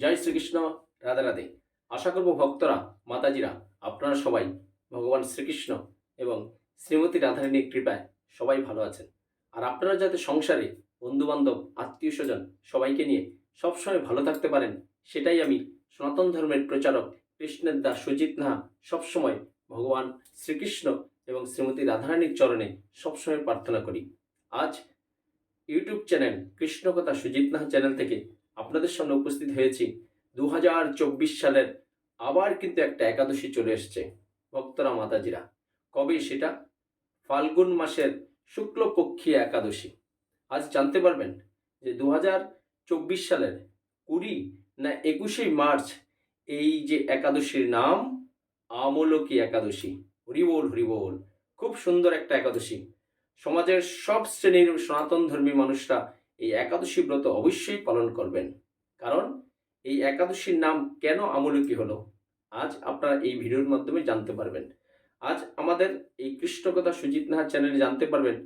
জয় শ্রীকৃষ্ণ, রাধে রাধে। আশা করব ভক্তরা, মাতাজিরা, আপনারা সবাই ভগবান শ্রীকৃষ্ণ এবং শ্রীমতী রাধারানীর কৃপায় সবাই ভালো আছেন। আর আপনারা যাতে সংসারে বন্ধুবান্ধব, আত্মীয় স্বজন সবাইকে নিয়ে সবসময় ভালো থাকতে পারেন, সেটাই আমি সনাতন ধর্মের প্রচারক কৃষ্ণের দাস সুজিত নাহা সবসময় ভগবান শ্রীকৃষ্ণ এবং শ্রীমতী রাধারানীর চরণে সবসময় প্রার্থনা করি। আজ YouTube channel Krishnakatha Sujit Naha channel থেকে আপনাদের সামনে উপস্থিত হয়েছি। দু হাজার চব্বিশ সালের আবার কিন্তু একটা একাদশী চলে এসছে, ভক্তরা, মাতাজিরা। কবে সেটা? ফাল্গুন মাসের শুক্লপক্ষী একাদশী। আজ জানতে পারবেন যে দু হাজার চব্বিশ সালের কুড়ি না একুশে মার্চ এই যে একাদশীর নাম, আমলকি একাদশী। হরিবোল হরিবোল। খুব সুন্দর একটা একাদশী। সমাজের সব শ্রেণির সনাতন ধর্মী মানুষরা এই একাদশী ব্রত অবশ্যই পালন করবেন। কারণ এই একাদশীর নাম কেন আমলকি হলো? আজ আপনারা এই ভিডিওর মাধ্যমে জানতে পারবেন। আজ আমাদের এই কৃষ্ণকথা সুজিত নাহা চ্যানেলে জানতে পারবেন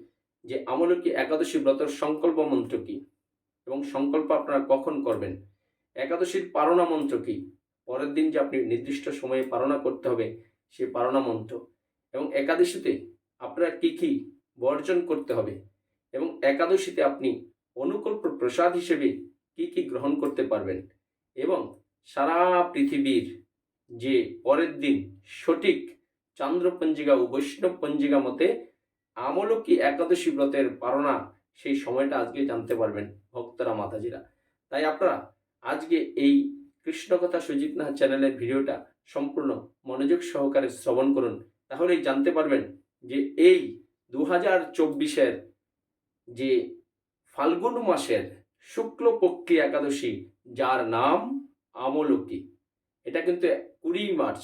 যে আমলকি একাদশী ব্রতের সংকল্প মন্ত্র কি এবং সংকল্প আপনারা কখন করবেন? একাদশীর পারণা মন্ত্র কি? পরের দিন যে আপনি নির্দিষ্ট সময়ে পারণা করতে হবে সেই পারণা মন্ত্র। এবং একাদশীতে আপনারা কি কি বর্জন করতে হবে? এবং একাদশীতে আপনি অনুকল্প প্রসাদ হিসেবে কি কি গ্রহণ করতে পারবেন? এবং সারা পৃথিবীর যে পরের দিন সঠিক চান্দ্রপঞ্জিকা ও বৈষ্ণব পঞ্জিকা মতে আমলকি একাদশী ব্রতের পারণা সেই সময়টা আজকে জানতে পারবেন ভক্তরা, মাতাজিরা। তাই আপনারা আজকে এই কৃষ্ণকথা সুজিত নাহা চ্যানেলের ভিডিওটা সম্পূর্ণ মনোযোগ সহকারে শ্রবণ করুন। তাহলেই জানতে পারবেন যে এই দু হাজার চব্বিশের যে ফাল্গুন মাসের শুক্লপক্ষী একাদশী, যার নাম আমলকি। এটা কিন্তু কুড়ি মার্চ।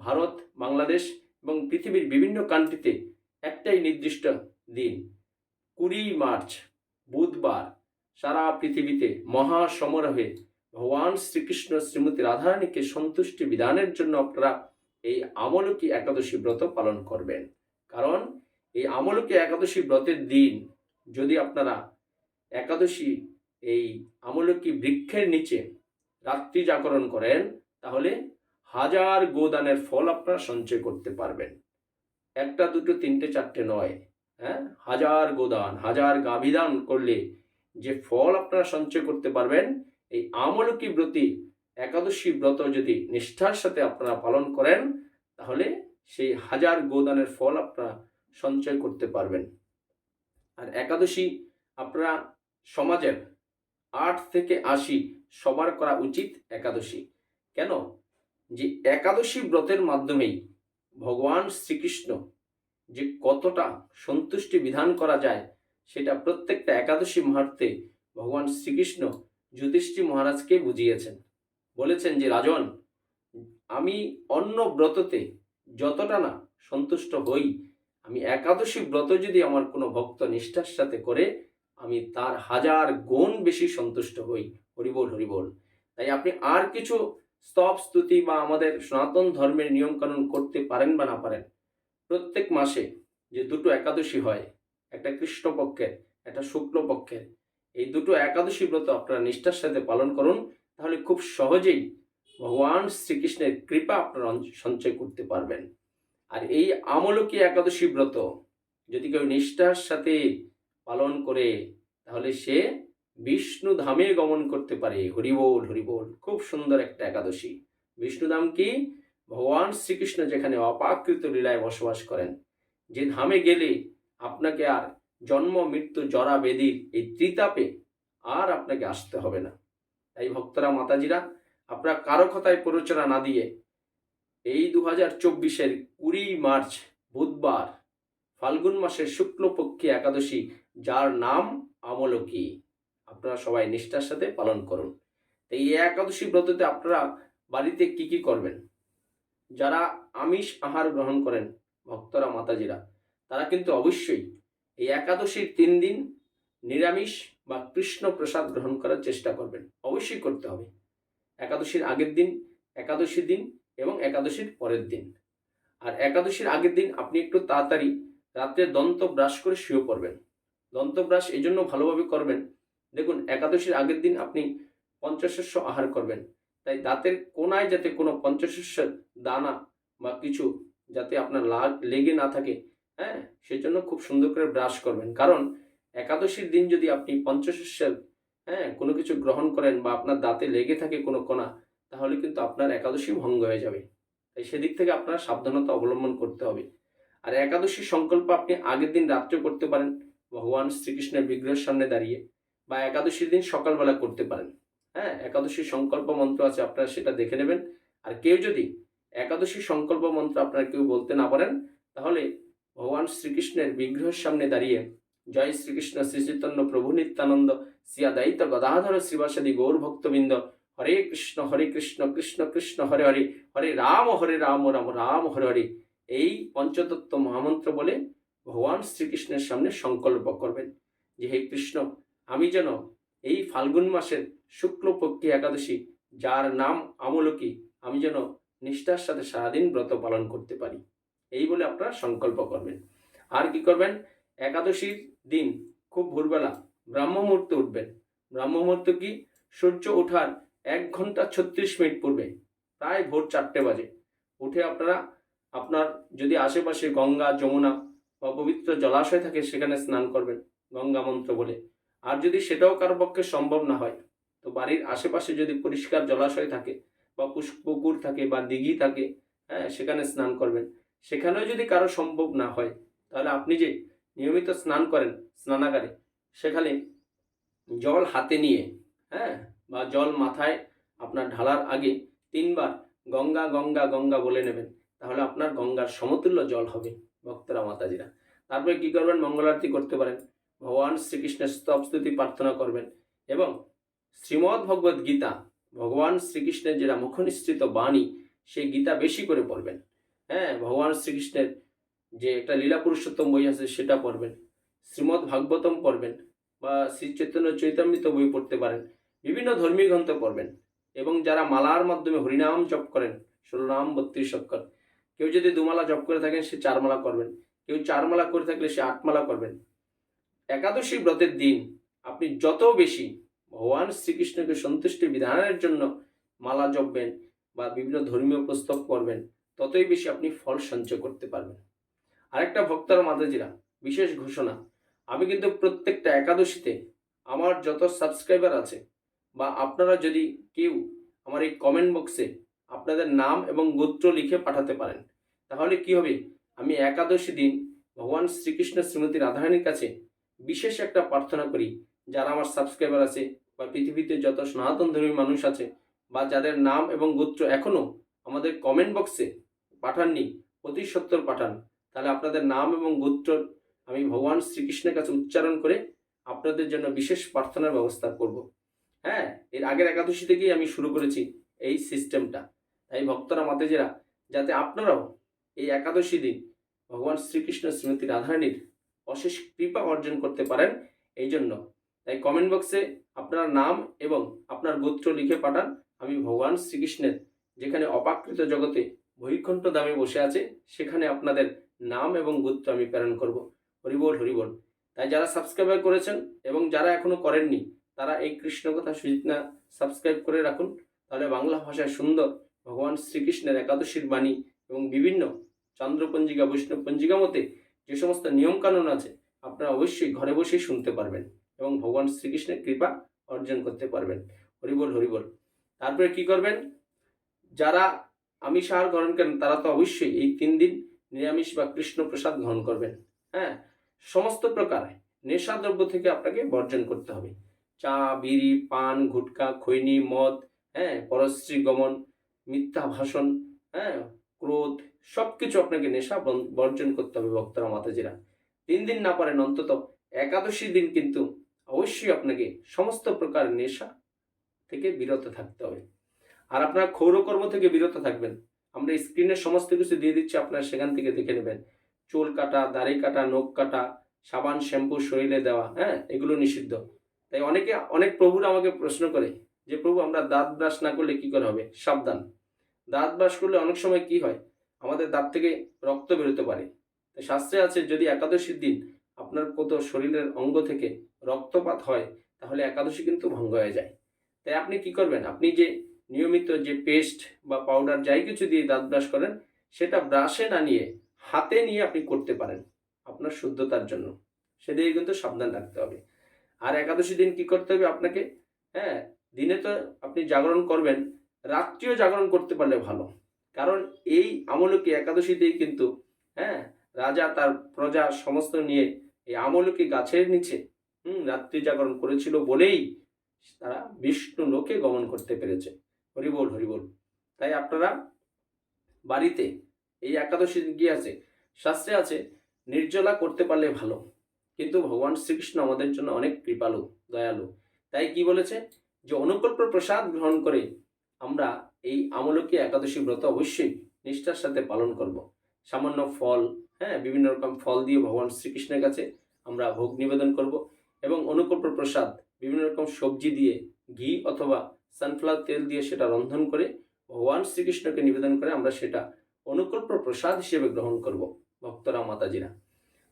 ভারত, বাংলাদেশ এবং পৃথিবীর বিভিন্ন কান্ট্রিতে একটাই নির্দিষ্ট দিন। কুড়ি মার্চ, বুধবার সারা পৃথিবীতে মহা সমারোহে ভগবান শ্রীকৃষ্ণ শ্রীমতী রাধারানীকে সন্তুষ্টি বিধানের জন্য আপনারা এই আমলকি একাদশী ব্রত পালন করবেন। কারণ এই আমলকি একাদশী ব্রতের দিন যদি আপনারা একাদশী এই আমলকি বৃক্ষের নিচে রাত্রি জাগরণ করেন, তাহলে হাজার গোদানের ফল আপনারা সঞ্চয় করতে পারবেন। একটা, দুটো, তিনটে, চারটে নয় হ্যাঁ? হাজার গোদান, হাজার গাভিদান করলে যে ফল আপনারা সঞ্চয় করতে পারবেন, এই আমলকি ব্রতী একাদশী ব্রত যদি নিষ্ঠার সাথে আপনারা পালন করেন, তাহলে সেই হাজার গোদানের ফল আপনারা সঞ্চয় করতে পারবেন। আর একাদশী আপনারা সমাজের আট থেকে আশি সবার করা উচিত একাদশী। কেন? যে একাদশী ব্রতের মাধ্যমেই ভগবান শ্রীকৃষ্ণ যে কতটা সন্তুষ্টি বিধান করা যায়, সেটা প্রত্যেকটা একাদশী মুহূর্তে ভগবান শ্রীকৃষ্ণ যুধিষ্ঠি মহারাজকে বুঝিয়েছেন। বলেছেন যে, রাজন, আমি অন্য ব্রততে যতটা না সন্তুষ্ট হই, আমি একাদশী ব্রত যদি আমার কোনো ভক্ত নিষ্ঠার সাথে করে আমি তার হাজার গুণ বেশি সন্তুষ্ট হই। হরিবোল হরিবোল তাই আপনি আর কিছু স্তব, স্তুতি বা আমাদের সনাতন ধর্মের নিয়মকানুন করতে পারেন বা না পারেন, প্রত্যেক মাসে যে দুটো একাদশী হয়, একটা কৃষ্ণপক্ষের, একটা শুক্লপক্ষের, এই দুটো একাদশী ব্রত আপনারা নিষ্ঠার সাথে পালন করুন, তাহলে খুব সহজেই ভগবান শ্রীকৃষ্ণের কৃপা আপনারা সঞ্চয় করতে পারবেন। আর এই আমলকি একাদশী ব্রত যদি কেউ নিষ্ঠার সাথে পালন করে, তাহলে সে বিষ্ণু ধামে গমন করতে পারে। হরিবোল হরিবোল, খুব সুন্দর একটা একাদশী। বিষ্ণুধাম কি? ভগবান শ্রীকৃষ্ণ যেখানে অপাকৃত লীলায় বসবাস করেন, যে ধামে গেলে আপনাকে আর জন্ম, মৃত্যু, জরা বেদির এই ত্রিতাপে আর আপনাকে আসতে হবে না। তাই ভক্তরা, মাতাজিরা, আপনারা কারও কথায় প্ররোচনা না দিয়ে এই দু হাজার চব্বিশের কুড়ি মার্চ বুধবার ফাল্গুন মাসের শুক্লপক্ষী একাদশী যার নাম আমলকি। আপনারা সবাই নিষ্ঠার সাথে পালন করুন। এই একাদশী ব্রততে আপনারা বাড়িতে কি কি করবেন? যারা আমিষ আহার গ্রহণ করেন, ভক্তরা, মাতাজিরা, তারা কিন্তু অবশ্যই এই একাদশীর তিন দিন নিরামিষ বা কৃষ্ণ প্রসাদ গ্রহণ করার চেষ্টা করবেন। অবশ্যই করতে হবে। একাদশীর আগের দিন একাদশীর দিন এবং একাদশীর পরের দিন। আর একাদশীর আগের দিন আপনি একটু তাড়াতাড়ি রাত্রে দন্ত ব্রাশ করে শুয়ে পড়বেন। দন্ত ব্রাশ এই জন্য ভালোভাবে করবেন। দেখুন, একাদশীর আগের দিন আপনি পঞ্চশস্য আহার করবেন। তাই দাঁতের কোনায় যাতে কোনো পঞ্চশস্যের দানা বা কিছু যাতে আপনার লাগ, লেগে না থাকে হ্যাঁ সেজন্য খুব সুন্দর করে ব্রাশ করবেন। কারণ একাদশীর দিন যদি আপনি পঞ্চশস্যের হ্যাঁ কোনো কিছু গ্রহণ করেন বা আপনার দাঁতে লেগে থাকে কোনো কোনা তাহলে কিন্তু আপনার একাদশী ভঙ্গ হয়ে যাবে। তাই সেদিক থেকে আপনার সাবধানতা অবলম্বন করতে হবে। আর একাদশী সংকল্প আপনি আগের দিন রাত্রে করতে পারেন। ভগবান শ্রীকৃষ্ণের বিগ্রহের সামনে দাঁড়িয়ে বা একাদশীর দিন সকালবেলা করতে পারেন। হ্যাঁ একাদশী সংকল্প মন্ত্র আছে, আপনারা সেটা দেখে নেবেন। আর কেউ যদি একাদশী সংকল্প মন্ত্র আপনারা কেউ বলতে না পারেন, তাহলে ভগবান শ্রীকৃষ্ণের বিগ্রহের সামনে দাঁড়িয়ে জয় শ্রীকৃষ্ণ, শ্রী চৈতন্য প্রভু নিত্যানন্দ, শ্রিয়া দায়িত্ব গদাধর শ্রীবাসাদি গৌর ভক্তবৃন্দ, হরে কৃষ্ণ হরে কৃষ্ণ কৃষ্ণ কৃষ্ণ, হরে হরে হরে রাম হরে রাম রাম রাম, হরে হরে। এই পঞ্চতত্ত্ব মহামন্ত্র বলে ভগবান শ্রীকৃষ্ণের সামনে সংকল্প করবেন যে হে কৃষ্ণ, আমি যেন এই ফাল্গুন মাসের শুক্লপক্ষী একাদশী, যার নাম আমলকি, আমি যেন নিষ্ঠার সাথে সারাদিন ব্রত পালন করতে পারি। এই বলে আপনারা সংকল্প করবেন। আর কি করবেন? একাদশীর দিন খুব ভোরবেলা ব্রাহ্ম মুহূর্তে উঠবেন। ব্রাহ্ম মুহূর্ত কি? সূর্য ওঠার এক ঘণ্টা ছত্রিশ মিনিট পূর্বে, প্রায় ভোর চারটে বাজে। উঠে আপনারা, আপনার যদি আশেপাশে গঙ্গা, যমুনা বা পবিত্র জলাশয় থাকে, সেখানে স্নান করবেন গঙ্গা মন্ত্র বলে। আর যদি সেটাও কারও পক্ষে সম্ভব না হয়, তো বাড়ির আশেপাশে যদি পরিষ্কার জলাশয় থাকে বা পুকুর থাকে বা দিঘি থাকে হ্যাঁ সেখানে স্নান করবেন। সেখানেও যদি কারও সম্ভব না হয়, তাহলে আপনি যে নিয়মিত স্নান করেন স্নানাগারে, সেখানে জল হাতে নিয়ে হ্যাঁ বা জল মাথায় আপনার ঢালার আগে তিনবার গঙ্গা গঙ্গা গঙ্গা বলে নেবেন। তাহলে আপনার গঙ্গার সমতুল্য জল হবে। ভক্তরা, মাতাজিরা। তারপরে কি করবেন? মঙ্গল আরতি করতে পারেন। ভগবান শ্রীকৃষ্ণের স্তব স্তুতি প্রার্থনা করবেন এবং শ্রীমদ্ ভগবদ গীতা, ভগবান শ্রীকৃষ্ণের যেটা মুখনিসৃত বাণী, সেই গীতা বেশি করে পড়বেন। হ্যাঁ ভগবান শ্রীকৃষ্ণের যে একটা লীলা পুরুষোত্তম বই আছে, সেটা পড়বেন। শ্রীমদ্ ভাগবতম পড়বেন বা শ্রী চৈতন্য চৈতামৃত বই পড়তে পারেন। বিভিন্ন ধর্মীয় গ্রন্থ পড়বেন এবং যারা মালার মাধ্যমে হরিনাম জপ করেন ষোলো নাম বত্রিশ অক্ষর কেউ যদি দুমালা জপ করে থাকেন, সে চার মালা করবেন। কেউ চার মালা করে থাকলে সে আট মালা করবেন। একাদশী ব্রতের দিন আপনি যত বেশি ভগবান শ্রীকৃষ্ণকে সন্তুষ্টি বিধানের জন্য মালা জপবেন বা বিভিন্ন ধর্মীয় পুস্তক পড়বেন ততই বেশি আপনি ফল সঞ্চয় করতে পারবেন। আরেকটা ভক্তর মাতাজিরা, বিশেষ ঘোষণা, আমি কিন্তু প্রত্যেকটা একাদশীতে আমার যত সাবস্ক্রাইবার আছে বা আপনারা যদি কেউ আমার এই কমেন্ট বক্সে আপনাদের নাম এবং গোত্র লিখে পাঠাতে পারেন। তাহলে কি হবে? আমি একাদশী দিন ভগবান শ্রীকৃষ্ণ শ্রীমতী রাধারানীর কাছে বিশেষ একটা প্রার্থনা করি। যারা আমার সাবস্ক্রাইবার আছে বা পৃথিবীতে যত সনাতন ধর্মী মানুষ আছে বা যাদের নাম এবং গোত্র এখনও আমাদের কমেন্ট বক্সে পাঠাননি, অতি সত্তর পাঠান। তাহলে আপনাদের নাম এবং গোত্র আমি ভগবান শ্রীকৃষ্ণের কাছে উচ্চারণ করে আপনাদের জন্য বিশেষ প্রার্থনার ব্যবস্থা করব। হ্যাঁ এর আগের একাদশী থেকেই আমি শুরু করেছি এই সিস্টেমটা তাই ভক্তরা মাতেজেরা, যাতে আপনারাও এই একাদশী দিন ভগবান শ্রীকৃষ্ণ শ্রীমতী রাধারানীর অশেষ কৃপা অর্জন করতে পারেন এই জন্য। তাই কমেন্ট বক্সে আপনার নাম এবং আপনার গোত্র লিখে পাঠান। আমি ভগবান শ্রীকৃষ্ণের যেখানে অপাকৃত জগতে বৈকুণ্ঠ দামে বসে আছে, সেখানে আপনাদের নাম এবং গোত্র আমি প্রেরণ করব। হরিবোল হরিবোল তাই যারা সাবস্ক্রাইব করেছেন এবং যারা এখনও করেননি, তারা এই কৃষ্ণ কথা সুজিতনা সাবস্ক্রাইব করে রাখুন। তাহলে বাংলা ভাষায় সুন্দর ভগবান শ্রীকৃষ্ণের একাদশীর বাণী এবং বিভিন্ন চন্দ্রপঞ্জিকা, বৈষ্ণব পঞ্জিকা মতে যে সমস্ত নিয়মকানুন আছে, আপনারা অবশ্যই ঘরে বসেই শুনতে পারবেন এবং ভগবান শ্রীকৃষ্ণের কৃপা অর্জন করতে পারবেন। হরিবল হরিবল। তারপরে কি করবেন? যারা আমিষ আহার গ্রহণ করেন, তারা তো অবশ্যই এই তিন দিন নিরামিষ বা কৃষ্ণ প্রসাদ গ্রহণ করবেন। হ্যাঁ? সমস্ত প্রকার নেশাদ্রব্য থেকে আপনাকে বর্জন করতে হবে। চা, বিড়ি, পান, গুটকা, খৈনি, মদ হ্যাঁ? পরশ্রী, গমন মিথ্যা ভাষণ হ্যাঁ ক্রোধ সব কিছু আপনাকে নেশা বর্জন করতে হবে ভক্তরা, মাতাজিরা। তিন দিন না পারেন অন্তত একাদশী দিন কিন্তু অবশ্যই আপনাকে সমস্ত প্রকার নেশা থেকে বিরত থাকতে হবে। আর আপনার ক্ষৌরকর্ম থেকে বিরত থাকবেন। আমরা স্ক্রিনে সমস্ত কিছু দিয়ে দিচ্ছি, আপনার সেখান থেকে দেখে নেবেন। চুল কাটা, দাড়ি কাটা, নখ কাটা, সাবান, শ্যাম্পু, শরীরে দেওয়া হ্যাঁ এগুলো নিষিদ্ধ। তাই অনেকে, অনেক প্রভুরা আমাকে প্রশ্ন করে যে, প্রভু, আমরা দাঁত ব্রাশ না করলে কি করে হবে? সাবধান। দাঁত ব্রাশ করলে অনেক সময় কি হয়? আমাদের দাঁত থেকে রক্ত বেরোতে পারে। শাস্ত্রে আছে, যদি একাদশীর দিন আপনার কত শরীরের অঙ্গ থেকে রক্তপাত হয়, তাহলে একাদশী কিন্তু ভঙ্গ হয়ে যায়। তাই আপনি কি করবেন? আপনি যে নিয়মিত যে পেস্ট বা পাউডার যাই কিছু দিয়ে দাঁত ব্রাশ করেন, সেটা ব্রাশে না নিয়ে হাতে নিয়ে আপনি করতে পারেন আপনার শুদ্ধতার জন্য। সেদিকে কিন্তু সাবধান রাখতে হবে। আর একাদশী দিন কি করতে হবে আপনাকে? হ্যাঁ দিনে তো আপনি জাগরণ করবেন রাত্রিও জাগরণ করতে পারলে ভালো। কারণ এই আমলকি একাদশীতেই কিন্তু হ্যাঁ রাজা তার প্রজা সমস্ত নিয়ে এই আমলকি গাছের নিচে, হুম, রাত্রি জাগরণ করেছিল বলেই তারা বিষ্ণু লোকে গমন করতে পেরেছে। হরিবোল হরিবোল তাই আপনারা বাড়িতে এই একাদশী কি আছে, শাস্ত্রে আছে, নির্জলা করতে পারলে ভালো। কিন্তু ভগবান শ্রীকৃষ্ণ আমাদের জন্য অনেক কৃপালু, দয়ালু। তাই কি বলেছে? যে অনুকল্প প্রসাদ গ্রহণ করে আমরা এই আমলকি একাদশী ব্রত অবশ্যই নিষ্ঠার সাথে পালন করব। সামান্য ফল হ্যাঁ বিভিন্ন রকম ফল দিয়ে ভগবান শ্রীকৃষ্ণের কাছে আমরা ভোগ নিবেদন করব এবং অনুকল্প প্রসাদ, বিভিন্ন রকম সবজি দিয়ে ঘি অথবা সানফ্লাওয়ার তেল দিয়ে সেটা রন্ধন করে ভগবান শ্রীকৃষ্ণকে নিবেদন করে আমরা সেটা অনুকল্প প্রসাদ হিসেবে গ্রহণ করব ভক্তরা, মাতাজিরা।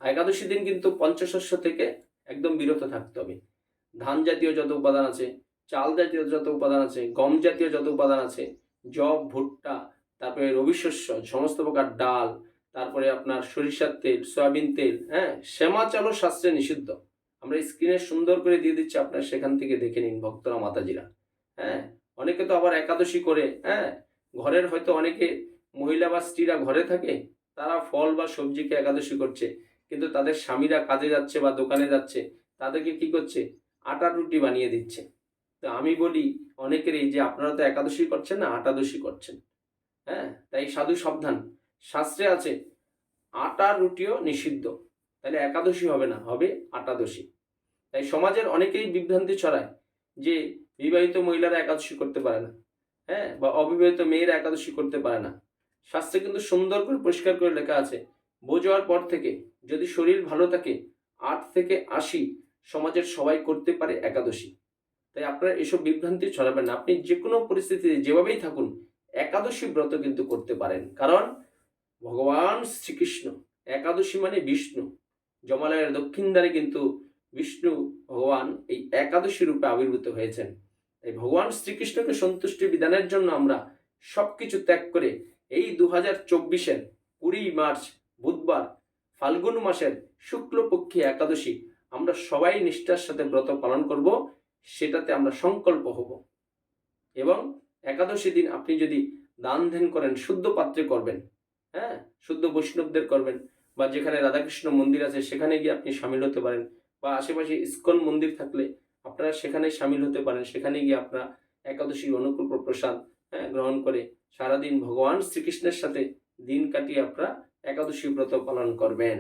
একাদশী দিন কিন্তু পঞ্চশস্য থেকে একদম বিরত থাকতে হবে। ধান জাতীয় যত উপাদান আছে চাল জাতীয় যত উপাদান আছে, গম জাতীয় যত উপাদান আছে জব ভুট্টা, তারপরে রবি শস্য সমস্ত প্রকার ডাল, তারপরে আপনার সরিষার তেল, সয়াবিন তেল হ্যাঁ শ্যামা চালও শাস্ত্রে নিষিদ্ধ। আমরা স্ক্রিনে সুন্দর করে দিয়ে দিচ্ছি, আপনার সেখান থেকে দেখে নিন, ভক্তরা, মাতাজিরা। হ্যাঁ অনেকে তো আবার একাদশী করে হ্যাঁ ঘরের হয়তো অনেকে মহিলা বা স্ত্রীরা ঘরে থাকে, তারা ফল বা সবজিকে একাদশী করছে, কিন্তু তাদের স্বামীরা কাজে যাচ্ছে বা দোকানে যাচ্ছে, তাদেরকে কি করছে? আটার রুটি বানিয়ে দিচ্ছে। তো আমি বলি অনেকেরই যে আপনারা তো একাদশী করছেন না, আটাদশী করছেন। হ্যাঁ? তাই সাধু সাবধান। শাস্ত্রে আছে আটার রুটিও নিষিদ্ধ। তাহলে একাদশী হবে না, হবে আটাদশী। তাই সমাজের অনেকেই বিভ্রান্তি ছড়ায় যে বিবাহিত মহিলারা একাদশী করতে পারে না। হ্যাঁ? বা অবিবাহিত মেয়েরা একাদশী করতে পারে না। শাস্ত্রে কিন্তু সুন্দর করে পরিষ্কার করে লেখা আছে বোঝার পর থেকে যদি শরীর ভালো থাকে, আট থেকে আশি সমাজের সবাই করতে পারে একাদশী। তাই আপনারা এসব বিভ্রান্তি ছড়াবেন না। আপনি যে কোনো পরিস্থিতিতে যেভাবেই থাকুন, একাদশী ব্রত কিন্তু করতে পারেন। কারণ ভগবান শ্রীকৃষ্ণ, একাদশী মানে বিষ্ণু। জমালয়ের দক্ষিণ দ্বারে কিন্তু বিষ্ণু ভগবান এই একাদশী রূপে আবির্ভূত হয়েছেন। তাই ভগবান শ্রীকৃষ্ণকে সন্তুষ্টি বিধানের জন্য আমরা সবকিছু ত্যাগ করে এই দু হাজার চব্বিশের কুড়ি মার্চ, বুধবার, ফাল্গুন মাসের শুক্লপক্ষী একাদশী আমরা সবাই নিষ্ঠার সাথে ব্রত পালন করব। সেটাতে আমরা সংকল্প হব। এবং একাদশী দিন আপনি যদি দান ধ্যান করেন, শুদ্ধ পাত্রে করবেন হ্যাঁ? শুদ্ধ বৈষ্ণবদের করবেন বা যেখানে রাধাকৃষ্ণ মন্দির আছে, সেখানে গিয়ে আপনি সামিল হতে পারেন বা আশেপাশে ইস্কন মন্দির থাকলে আপনারা সেখানে সামিল হতে পারেন। সেখানে গিয়ে আপনারা একাদশী অনুকূল প্রসাদ হ্যাঁ গ্রহণ করে সারাদিন ভগবান শ্রীকৃষ্ণের সাথে দিন কাটিয়ে আপনারা একাদশী ব্রত পালন করবেন।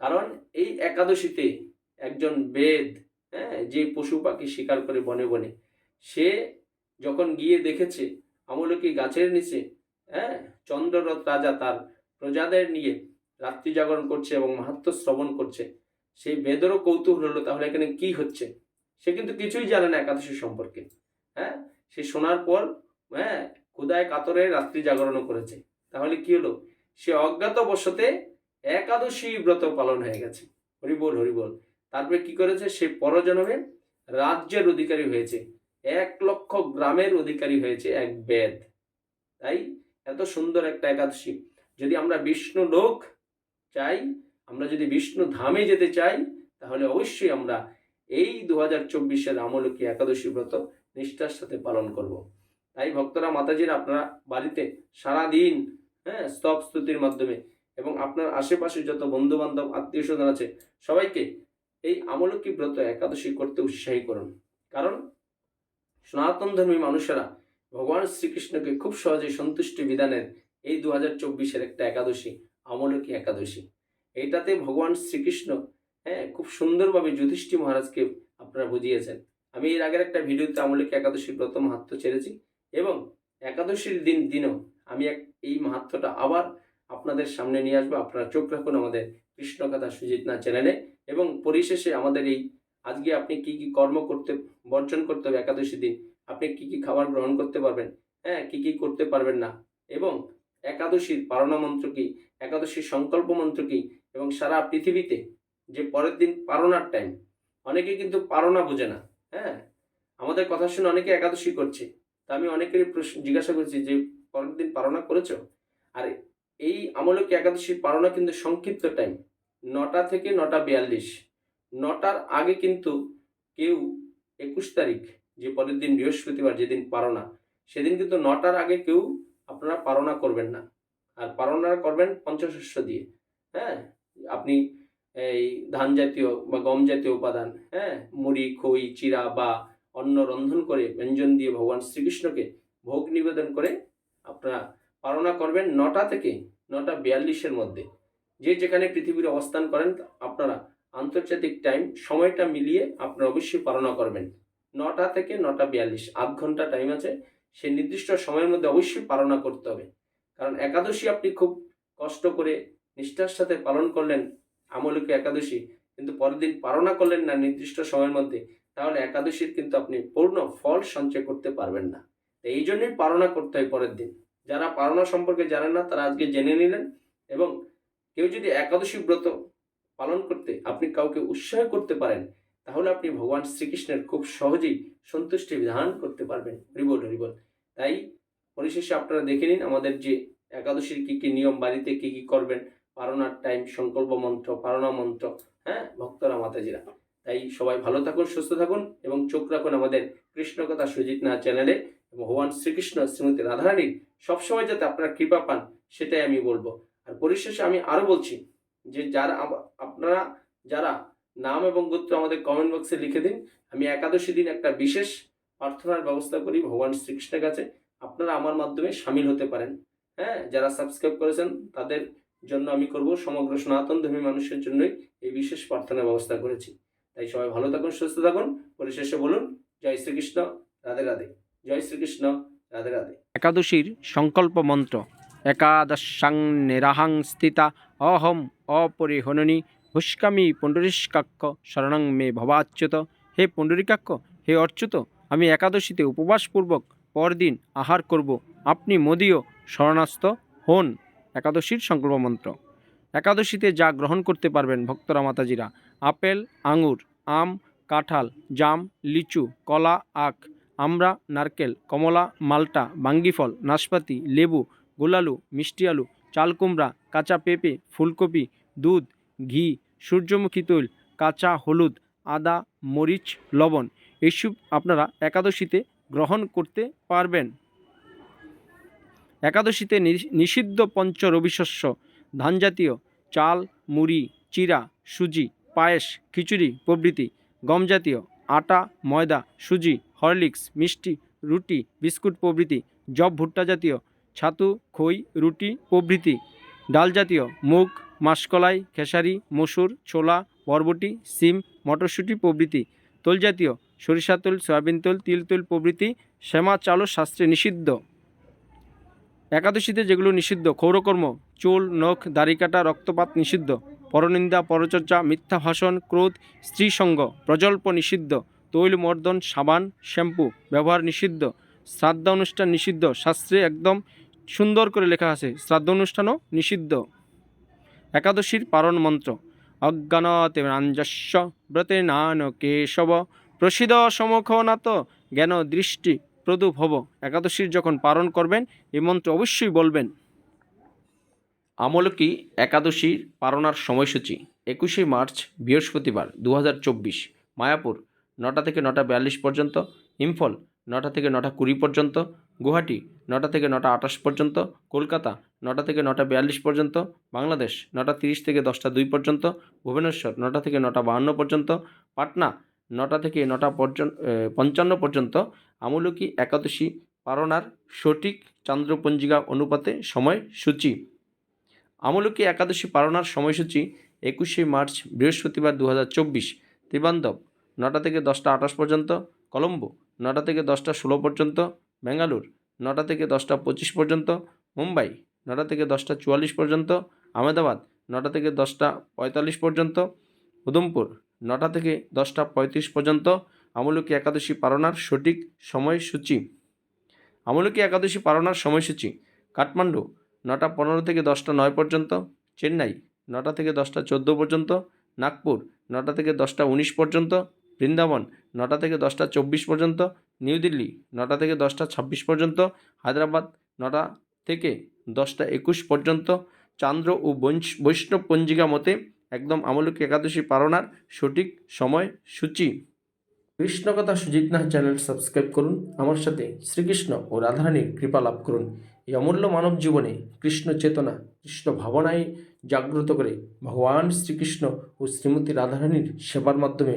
কারণ এই একাদশীতে একজন বেদ হ্যাঁ যে পশু পাখি শিকার করে বনে বনে, সে যখন গিয়ে দেখেছে আমলকি গাছের নিচে হ্যাঁ চন্দ্ররথ রাজা তার প্রজাদের নিয়ে রাত্রি জাগরণ করছে এবং মাহাত্ম শ্রবণ করছে সেই বেদেরও কৌতূহল হলো, তাহলে এখানে কি হচ্ছে? সে কিন্তু কিছুই জানে না একাদশী সম্পর্কে হ্যাঁ সে শোনার পর হ্যাঁ ক্ষুদায় কাতরে রাত্রি জাগরণও করেছে, তাহলে কি হলো? সে অজ্ঞাত বশতে একাদশী ব্রত পালন হয়ে গেছে, হরিবোল হরিবোল। তারপরে কি করেছে? সে পরজন্মে রাজ্যের অধিকারী হয়েছে। এক লক্ষ গ্রামের অধিকারী হয়েছে এক বেদ। তাই এত সুন্দর একটা একাদশী। যদি আমরা বিষ্ণু লোক চাই, আমরা যদি বিষ্ণু ধামে যেতে চাই, তাহলে অবশ্যই আমরা এই দু হাজার চব্বিশের আমলকি একাদশী ব্রত নিষ্ঠার সাথে পালন করব। তাই ভক্তরা, মাতাজির, আপনারা বাড়িতে সারা দিন হ্যাঁ স্তব স্তুতির মাধ্যমে এবং আপনার আশেপাশে যত বন্ধু বান্ধব আত্মীয় স্বজন আছে, সবাইকে এই আমলকি ব্রত একাদশী করতে উৎসাহী করুন। কারণ সনাতন ধর্মী মানুষেরা ভগবান শ্রীকৃষ্ণকে খুব সহজে সন্তুষ্টি বিধানের এই দু হাজার চব্বিশের একটা একাদশী, আমলকি একাদশী। এইটাতে ভগবান শ্রীকৃষ্ণ হ্যাঁ খুব সুন্দরভাবে যুধিষ্ঠি মহারাজকে আপনারা বুঝিয়েছেন। আমি এর আগের একটা ভিডিওতে আমলকি একাদশীর ব্রত মাহাত্ম ছেড়েছি এবং একাদশীর দিন দিনও আমি এক, এই মাহাত্মটা আবার আপনাদের সামনে নিয়ে আসব। আপনারা চোখ রাখুন আমাদের কৃষ্ণকথা সুজিত না চ্যানেলে এবং পরিশেষে আমাদের এই আজকে আপনি কি কি কর্ম করতে, বর্জন করতে হবে একাদশী দিন, আপনি কি কি খাবার গ্রহণ করতে পারবেন হ্যাঁ কি কি করতে পারবেন না এবং একাদশীর পারণা মন্ত্র কি একাদশীর সংকল্প মন্ত্র কি এবং সারা পৃথিবীতে যে পরের দিন পারণার টাইম অনেকে কিন্তু পারণা বোঝে না হ্যাঁ আমাদের কথা শুনে অনেকে একাদশী করছে, তা আমি অনেকেরই প্রশ্ন জিজ্ঞাসা করছি যে পরের দিন পারণা করেছ? আর এই আমলকি একাদশীর পালনা কিন্তু সংক্ষিপ্ত টাইম নটা থেকে নটা বিয়াল্লিশ। নটার আগে কিন্তু কেউ একুশ তারিখ, যে পরের দিন বৃহস্পতিবার, যেদিন পারনা সেদিন কিন্তু নটার আগে কেউ আপনারা পারনা করবেন না। আর পারনা করবেন পঞ্চশস্য দিয়ে। হ্যাঁ আপনি এই ধান জাতীয় বা গম জাতীয় উপাদান হ্যাঁ মুড়ি, খই চিরা বা অন্ন রন্ধন করে ব্যঞ্জন দিয়ে ভগবান শ্রীকৃষ্ণকে ভোগ নিবেদন করে আপনারা পালনা করবেন নটা থেকে নটা বিয়াল্লিশের মধ্যে। যে যেখানে পৃথিবীর অবস্থান করেন, আপনারা আন্তর্জাতিক টাইম, সময়টা মিলিয়ে আপনারা অবশ্যই পালনা করবেন। নটা থেকে নটা বিয়াল্লিশ, আধ ঘণ্টা টাইম আছে, সেই নির্দিষ্ট সময়ের মধ্যে অবশ্যই পালনা করতে হবে। কারণ একাদশী আপনি খুব কষ্ট করে নিষ্ঠার সাথে পালন করলেন, আমলকে একাদশী, কিন্তু পরের দিন পালনা করলেন না নির্দিষ্ট সময়ের মধ্যে, তাহলে একাদশীর কিন্তু আপনি পূর্ণ ফল সঞ্চয় করতে পারবেন না। এই জন্যই পালনা করতে হয় পরের দিন। যারা পালনা সম্পর্কে জানেন না, তারা আজকে জেনে নিলেন এবং কেউ যদি একাদশী ব্রত পালন করতে আপনি কাউকে উৎসাহ করতে পারেন, তাহলে আপনি ভগবান শ্রীকৃষ্ণের খুব সহজেই সন্তুষ্টি বিধান করতে পারবেন। হরিবল হরিবল তাই পরিশেষে আপনারা দেখে নিন আমাদের যে একাদশীর কী কী নিয়ম, বাড়িতে কী কী করবেন, পারনার টাইম, সংকল্প মন্ত্র, পারনা মন্ত্র হ্যাঁ ভক্তরা, মাতাজিরা। তাই সবাই ভালো থাকুন, সুস্থ থাকুন এবং চোখ রাখুন আমাদের কৃষ্ণকথা সুজিত না চ্যানেলে। ভগবান শ্রীকৃষ্ণ শ্রীমতী রাধারানীর সবসময় যাতে আপনারা কৃপা পান, সেটাই আমি বলব। আর পরিশেষে আমি আরও বলছি যে যারা আপনারা যারা নাম এবং গোত্র আমাদের কমেন্ট বক্সে লিখে দিন, আমি একাদশী দিন একটা বিশেষ প্রার্থনার ব্যবস্থা করি ভগবান শ্রীকৃষ্ণের কাছে। আপনারা আমার মাধ্যমে সামিল হতে পারেন। হ্যাঁ যারা সাবস্ক্রাইব করেছেন, তাদের জন্য আমি করব সমগ্র সনাতন ধর্মী মানুষের জন্যই এই বিশেষ প্রার্থনার ব্যবস্থা করেছি। তাই সবাই ভালো থাকুন, সুস্থ থাকুন। পরিশেষে বলুন, জয় শ্রীকৃষ্ণ, রাধে রাধে। জয় শ্রীকৃষ্ণ, রাধে রাধে। একাদশীর সংকল্প মন্ত্র, একাদশাং নিরাহাং স্থিতা, অহম অপরিহননী হুষ্কামি পুণ্ডরীকাক্ষ শরণং মে ভবাচ্যুত। হে পুণ্ডরীকাক্ষ, হে অর্চ্যুত আমি একাদশীতে উপবাসপূর্বক পরদিন আহার করব। আপনি মোদীয় শরণাস্ত হন। একাদশীর সংকল্প মন্ত্র, একাদশীতে যা গ্রহণ করতে পারবেন ভক্তরা মাতাজিরা, আপেল, আঙুর, আম, কাঁঠাল, জাম, লিচু, কলা, আখ আমরা, নারকেল, কমলা, মাল্টা, বাঙ্গিফল, নাশপাতি, লেবু, গোলালু, মিষ্টি আলু চালকুমড়া কাঁচা পেঁপে, ফুলকপি, দুধ, ঘি, সূর্যমুখী তৈল, কাঁচা হলুদ, আদা, মরিচ, লবণ এইসব আপনারা একাদশীতে গ্রহণ করতে পারবেন। একাদশীতে নিষিদ্ধ পঞ্চ রবিশস্য, ধানজাতীয়, চাল, মুড়ি, চিরা, সুজি, পায়েস, খিচুড়ি, প্রভৃতি, গমজাতীয়, আটা, ময়দা, সুজি হরলিক্স, মিষ্টি, রুটি, বিস্কুট প্রভৃতি জব ভুট্টা জাতীয়, ছাতু, খই, রুটি প্রভৃতি, ডাল জাতীয়, মুগ, মাসকলাই, খেসারি, মসুর, ছোলা, বরবটি, সিম, মটরশুঁটি প্রভৃতি জাতীয় সরিষা তেল, সয়াবিন তেল, তিল তেল প্রভৃতি, শ্যামা চালও শাস্ত্রে নিষিদ্ধ। একাদশীতে যেগুলো নিষিদ্ধ, ক্ষৌরকর্ম, চুল, নখ, দাড়ি কাটা, রক্তপাত নিষিদ্ধ, পরনিন্দা, পরচর্চা, মিথ্যা ভাষণ, ক্রোধ, স্ত্রীসঙ্গ, প্রজল্প নিষিদ্ধ তৈল মর্দন সাবান, শ্যাম্পু ব্যবহার নিষিদ্ধ। শ্রাদ্ধ অনুষ্ঠান নিষিদ্ধ। শাস্ত্রে একদম সুন্দর করে লেখা আছে, শ্রাদ্ধ অনুষ্ঠানও নিষিদ্ধ। একাদশীর পারণ মন্ত্র, অজ্ঞানতে রাঞ্জস্য ব্রতে নান কেশব, প্রসিদ সমখনাত জ্ঞান দৃষ্টি প্রদূপ হব একাদশীর যখন পালন করবেন, এই মন্ত্র অবশ্যই বলবেন। আমলকি একাদশীর পালনার সময়সূচি, একুশে মার্চ বৃহস্পতিবার দু হাজার চব্বিশ, মায়াপুর। নটা থেকে নটা বিয়াল্লিশ পর্যন্ত, ইম্ফল নটা থেকে নটা কুড়ি পর্যন্ত, গুয়াহাটি নটা থেকে নটা আটাশ পর্যন্ত, কলকাতা নটা থেকে নটা বিয়াল্লিশ পর্যন্ত, বাংলাদেশ নটা তিরিশ থেকে দশটা দুই পর্যন্ত, ভুবনেশ্বর নটা থেকে নটা বাহান্ন পর্যন্ত, পাটনা নটা থেকে নটা পর্যন্ত পঞ্চান্ন পর্যন্ত, আমলকি, একাদশী পালনার সঠিক চান্দ্রপঞ্জিকা অনুপাতে সময়সূচি। আমলকি, একাদশী পালনার সময়সূচি একুশে মার্চ বৃহস্পতিবার দু হাজার চব্বিশ, ত্রিবান্ধব নটা থেকে দশটা আঠাশ পর্যন্ত, কলম্বো নটা থেকে দশটা ষোলো পর্যন্ত বেঙ্গালুর নটা থেকে দশটা পঁচিশ পর্যন্ত, মুম্বাই নটা থেকে দশটা চুয়াল্লিশ পর্যন্ত, আহমেদাবাদ নটা থেকে দশটা পঁয়তাল্লিশ পর্যন্ত, উধমপুর নটা থেকে দশটা পঁয়ত্রিশ পর্যন্ত, আমলকি একাদশী পালনার সঠিক সময়সূচি। আমলকি একাদশী পালনার সময়সূচি কাঠমান্ডু নটা পনেরো থেকে দশটা নয় পর্যন্ত, চেন্নাই নটা থেকে দশটা চোদ্দ পর্যন্ত, নাগপুর নটা থেকে দশটা উনিশ পর্যন্ত বৃন্দাবন নটা থেকে দশটা চব্বিশ পর্যন্ত, নিউ দিল্লি নটা থেকে দশটা ছাব্বিশ পর্যন্ত, হায়দ্রাবাদ নটা থেকে দশটা একুশ পর্যন্ত, চান্দ্র ও বৈষ্ণব পঞ্জিকা মতে একদম আমলকি একাদশী পালনার সঠিক সময় সূচি। কৃষ্ণকথা সুজিত নাথ চ্যানেল সাবস্ক্রাইব করুন, আমার সাথে শ্রীকৃষ্ণ ও রাধারানীর কৃপা লাভ করুন। এই অমূল্য মানব জীবনে কৃষ্ণ চেতনা, কৃষ্ণ ভাবনায় জাগ্রত করে ভগবান শ্রীকৃষ্ণ ও শ্রীমতী রাধারানীর সেবার মাধ্যমে